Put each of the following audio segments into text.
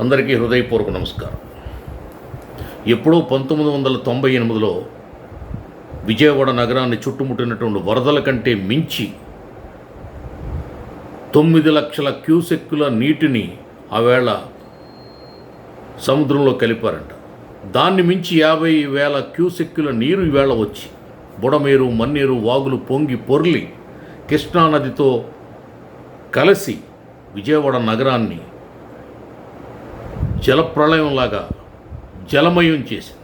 అందరికీ హృదయపూర్వక నమస్కారం. ఎప్పుడో పంతొమ్మిది వందల తొంభై ఎనిమిదిలో విజయవాడ నగరాన్ని చుట్టుముట్టినటువంటి వరదల కంటే మించి తొమ్మిది లక్షల క్యూసెక్కుల నీటిని ఆవేళ సముద్రంలో కలిపారంట. దాన్ని మించి యాభై వేల క్యూసెక్కుల నీరు ఈవేళ వచ్చి బుడమేరు మన్నేరు వాగులు పొంగి పొర్లి కృష్ణానదితో కలిసి విజయవాడ నగరాన్ని జలప్రళయంలాగా జలమయం చేసింది.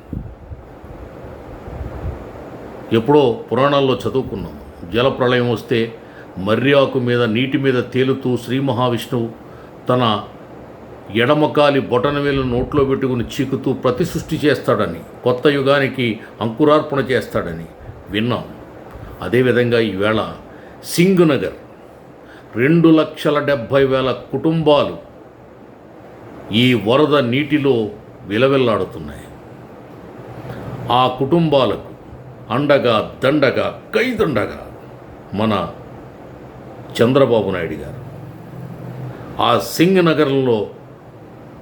ఎప్పుడో పురాణాల్లో చదువుకున్నాం జలప్రళయం వస్తే మర్యాకు మీద నీటి మీద తేలుతూ శ్రీ మహావిష్ణువు తన ఎడమకాలి బొటనవేలు నోట్లో పెట్టుకుని చీకుతూ ప్రతి సృష్టి చేస్తాడని కొత్త యుగానికి అంకురార్పణ చేస్తాడని విన్నాం. అదేవిధంగా ఈవేళ సింగ్ నగర్ రెండు లక్షల డెబ్భై వేల కుటుంబాలు ఈ వరద నీటిలో విలవిల్లాడుతున్నాయి. ఆ కుటుంబాలకు అండగా దండగా కైదండగా మన చంద్రబాబు నాయుడు గారు. ఆ సింగ్ నగరంలో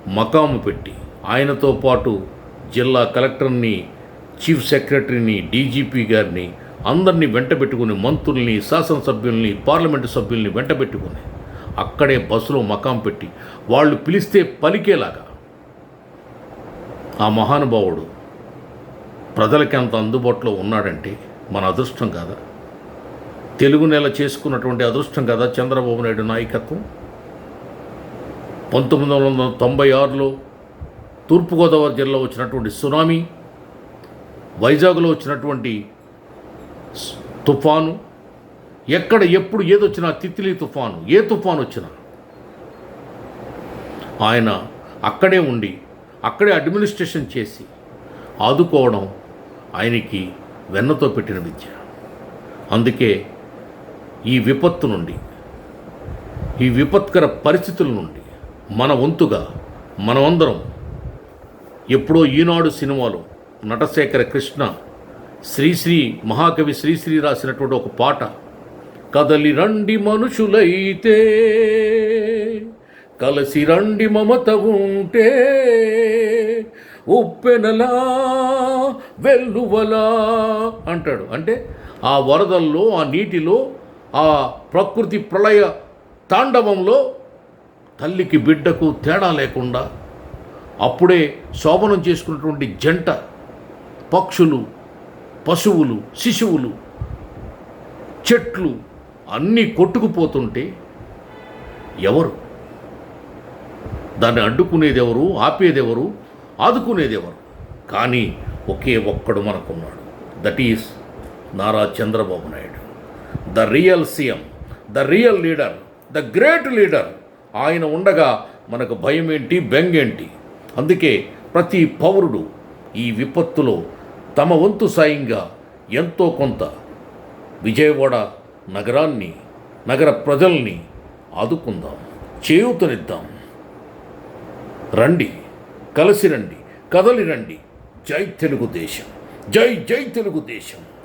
మకాము పెట్టి ఆయనతో పాటు జిల్లా కలెక్టర్ని చీఫ్ సెక్రటరీని డీజీపీ గారిని అందరినీ వెంటబెట్టుకుని మంత్రుల్ని శాసనసభ్యుల్ని పార్లమెంటు సభ్యుల్ని వెంటబెట్టుకుని అక్కడే బస్సులో మకాం పెట్టి వాళ్ళు పిలిస్తే పలికేలాగా. ఆ మహానుభావుడు ప్రజలకి అంత అందుబాటులో ఉన్నాడంటే మన అదృష్టం కాదా? తెలుగు నెల చేసుకున్నటువంటి అదృష్టం కదా చంద్రబాబు నాయుడు నాయకత్వం? పంతొమ్మిది వందల తొంభై ఆరులో తూర్పుగోదావరి జిల్లా వచ్చినటువంటి సునామీ వైజాగ్లో వచ్చినటువంటి తుఫాను ఎక్కడ ఎప్పుడు ఏదొచ్చినా తిత్లీ తుఫాను ఏ తుఫాను వచ్చినా ఆయన అక్కడే ఉండి అక్కడే అడ్మినిస్ట్రేషన్ చేసి ఆదుకోవడం ఆయనకి వెన్నతో పెట్టిన విద్య. అందుకే ఈ విపత్తు నుండి ఈ విపత్కర పరిస్థితుల నుండి మన వంతుగా మనమందరం ఎప్పుడో ఈనాడు సినిమాలో నటశేఖర కృష్ణ శ్రీశ్రీ మహాకవి శ్రీశ్రీ రాసినటువంటి ఒక పాట కదలి రండి మనుషులైతే కలసి రండి మమత ఉంటే ఉప్పెనలా వెల్లువలా అంటాడు. అంటే ఆ వరదల్లో ఆ నీటిలో ఆ ప్రకృతి ప్రళయ తాండవంలో తల్లికి బిడ్డకు తేడా లేకుండా అప్పుడే శోభనం చేసుకున్నటువంటి జంట పక్షులు పశువులు శిశువులు చెట్లు అన్నీ కొట్టుకుపోతుంటే ఎవరు? దాన్ని అడ్డుకునేది ఎవరు ఆదుకునేదెవరు? ఆదుకునేది ఎవరు కానీ ఒకే ఒక్కడు మనకున్నాడు. That is Nara Chandrababu Naidu. The real CM the real leader the great leader ఆయన ఉండగా మనకు భయం ఏంటి బెంగేంటి? అందుకే ప్రతి పౌరుడు ఈ విపత్తులో తమ వంతు సాయంగా ఎంతో కొంత విజయవాడ నగరాన్ని నగర ప్రజల్ని ఆదుకుందాం చేయూతనిద్దాం. రండి కలిసి రండి కదలి రండి. జై తెలుగుదేశం జై జై తెలుగుదేశం.